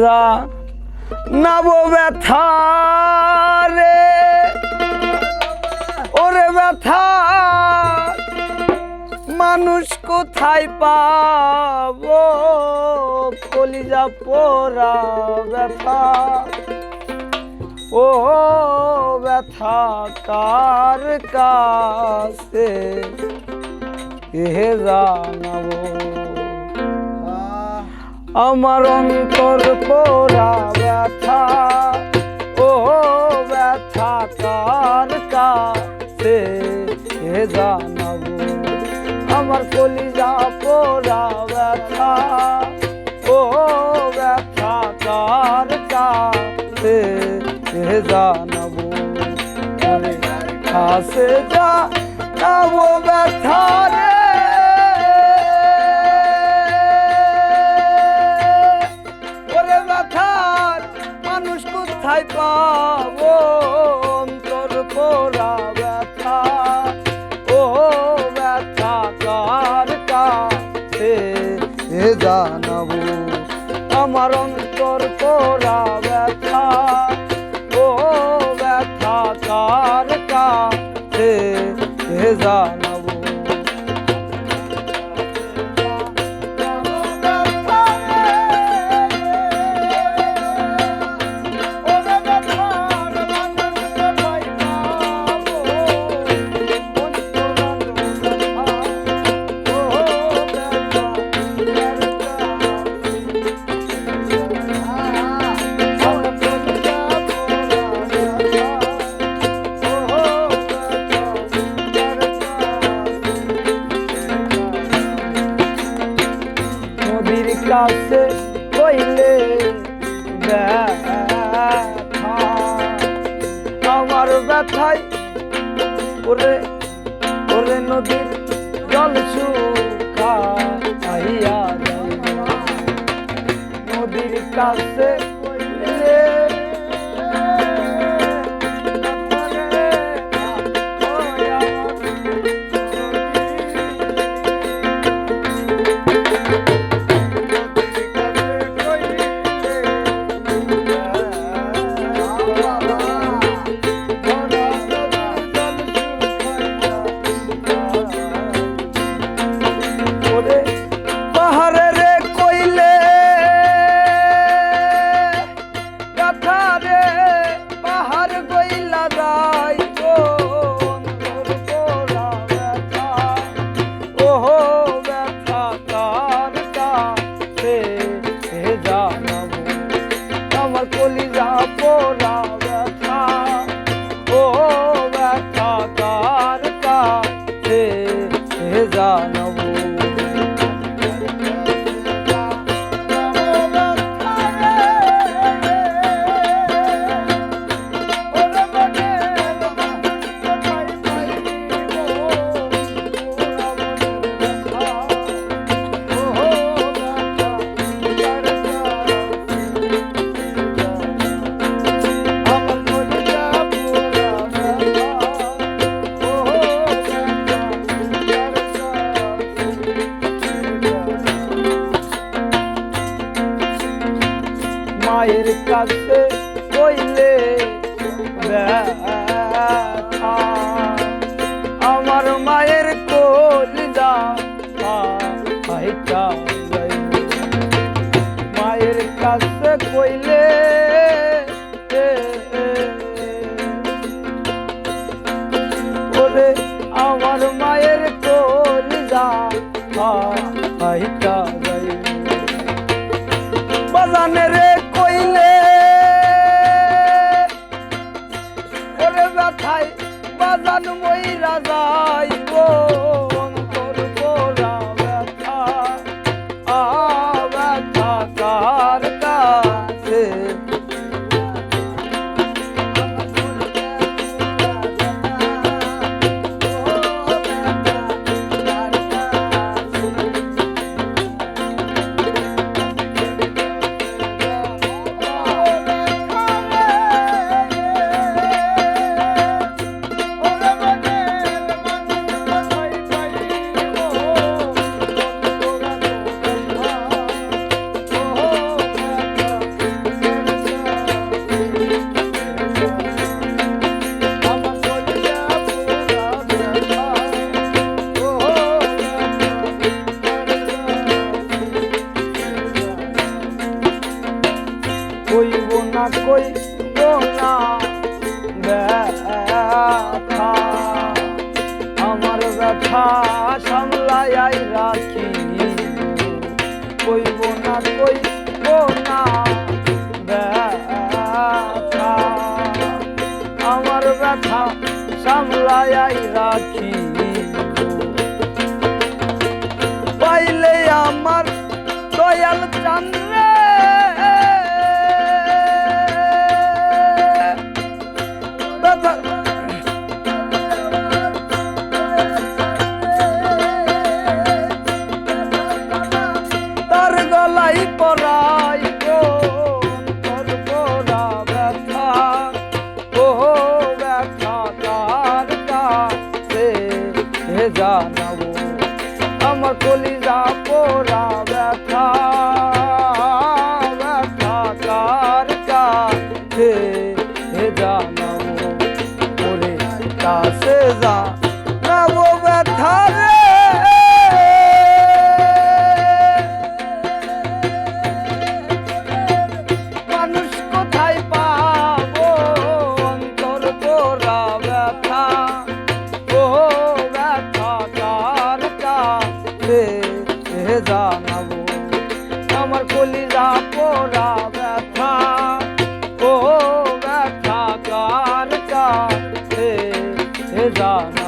যা, নব ব্যথা রে। ওরে ব্যথা, মানুষ কোথায় পাবো? কলিজা পোড়া ব্যথা। ও ব্যথা কার কাছে? এ জানাব আমার অন্তর পোড়া ব্যথা। ও ব্যথা কার কাছে? জানাব? আমার কলিজা পোড়া ব্যথা। ও ব্যথা কার কাছে? জানাব? কাছে যা ব্যথা রে পাবো অন্তর পোড়া ব্যথা। ও ব্যথা, কার কাছে এ জানাব? আমার অন্তর পোড়া ব্যথা। ও ব্যথা, কার কাছে এ আমার ব্যথাই ওরে ওরে নদীর জল শুকা আইয়া নদীর কাছে কাছে কইলে আমার মায়ের কলিজা হাইটা মায়ের কাছে কইলে ওরে, আমার মায়ের কলিজা হাইটা যাই ব্যথায় বাজান মই রাজাই? বইব না ব্যথা। আমার ব্যথা সামলায় রাখি। কইব না কইব না ব্যথা। আমার ব্যথা সামলায় রাখি। পাইলে আমার দয়াল চান্দ আমার Tchau.